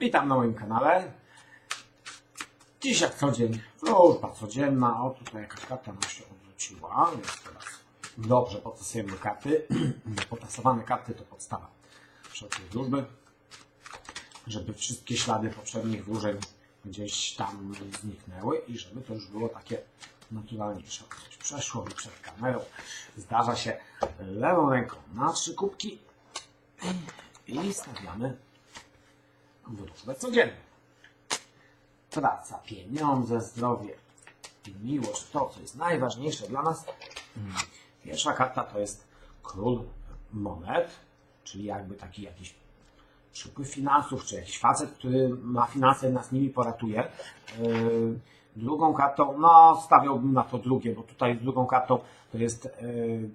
Witam na moim kanale. Dziś jak co dzień, wróżba codzienna. O, tutaj jakaś karta nam się odwróciła. Jest teraz dobrze, potasujemy karty. Potasowane karty to podstawa wszelkiej wróżby. Żeby wszystkie ślady poprzednich wróżeń gdzieś tam zniknęły i żeby to już było takie naturalniejsze. Przeszło mi przed kamerą. Zdarza się lewą ręką na trzy kubki i stawiamy wróżbę codzienną. Praca, pieniądze, zdrowie i miłość, to co jest najważniejsze dla nas. Mm, Pierwsza karta to jest król monet, czyli jakby taki jakiś przepływ finansów, czy jakiś facet, który ma finanse i nas nimi poratuje. Yy, Drugą kartą, no stawiałbym na to drugie, bo tutaj drugą kartą to jest yy,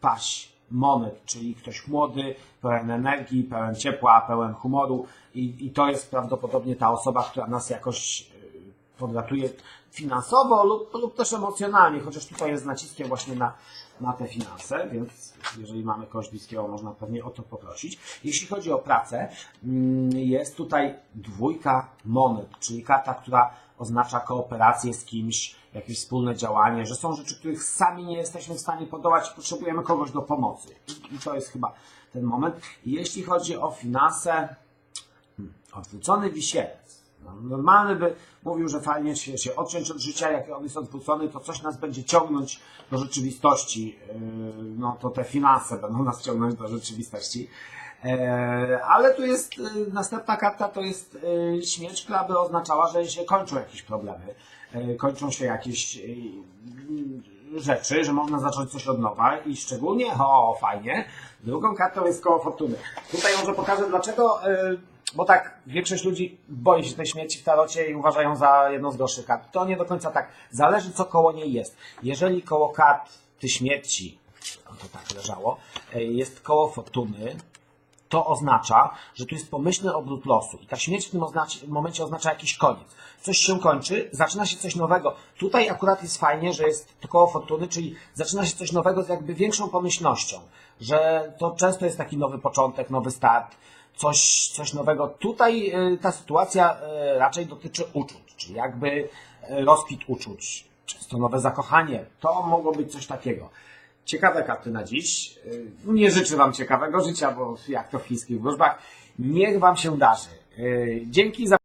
paść monet, czyli ktoś młody, pełen energii, pełen ciepła, pełen humoru i, i to jest prawdopodobnie ta osoba, która nas jakoś podratuje finansowo lub, lub też emocjonalnie, chociaż tutaj jest naciskiem właśnie na, na te finanse, więc jeżeli mamy kogoś bliskiego, można pewnie o to poprosić. Jeśli chodzi o pracę, mm, jest tutaj dwójka monet, czyli karta, która oznacza kooperację z kimś, jakieś wspólne działanie, że są rzeczy, których sami nie jesteśmy w stanie podołać, potrzebujemy kogoś do pomocy. I, i to jest chyba ten moment. Jeśli chodzi o finanse, hmm, odwrócony wisielec. No, Normalny by mówił, że fajnie się, się odciąć od życia, jak on jest odwrócony, to coś nas będzie ciągnąć do rzeczywistości. Yy, No to te finanse będą nas ciągnąć do rzeczywistości. Yy, Ale tu jest yy, następna karta, to jest śmierć, która by oznaczała, że się kończą jakieś problemy, kończą się jakieś rzeczy, że można zacząć coś od nowa i szczególnie, o fajnie, drugą kartą jest koło fortuny. Tutaj może pokażę dlaczego, bo tak większość ludzi boi się tej śmierci w tarocie i uważają za jedną z gorszych kart. To nie do końca tak. Zależy co koło niej jest. Jeżeli koło karty śmierci, to tak leżało, yy, jest koło fortuny, to oznacza, że tu jest pomyślny obrót losu i ta śmierć w tym momencie oznacza jakiś koniec. Coś się kończy, zaczyna się coś nowego. Tutaj akurat jest fajnie, że jest to koło fortuny, czyli zaczyna się coś nowego z jakby większą pomyślnością, że to często jest taki nowy początek, nowy start, coś, coś nowego. Tutaj y, ta sytuacja y, raczej dotyczy uczuć, czyli jakby y, rozkwit uczuć, często nowe zakochanie. To mogło być coś takiego. Ciekawe karty na dziś. Nie życzę Wam ciekawego życia, bo jak to w chińskich wróżbach, niech Wam się darzy. Dzięki za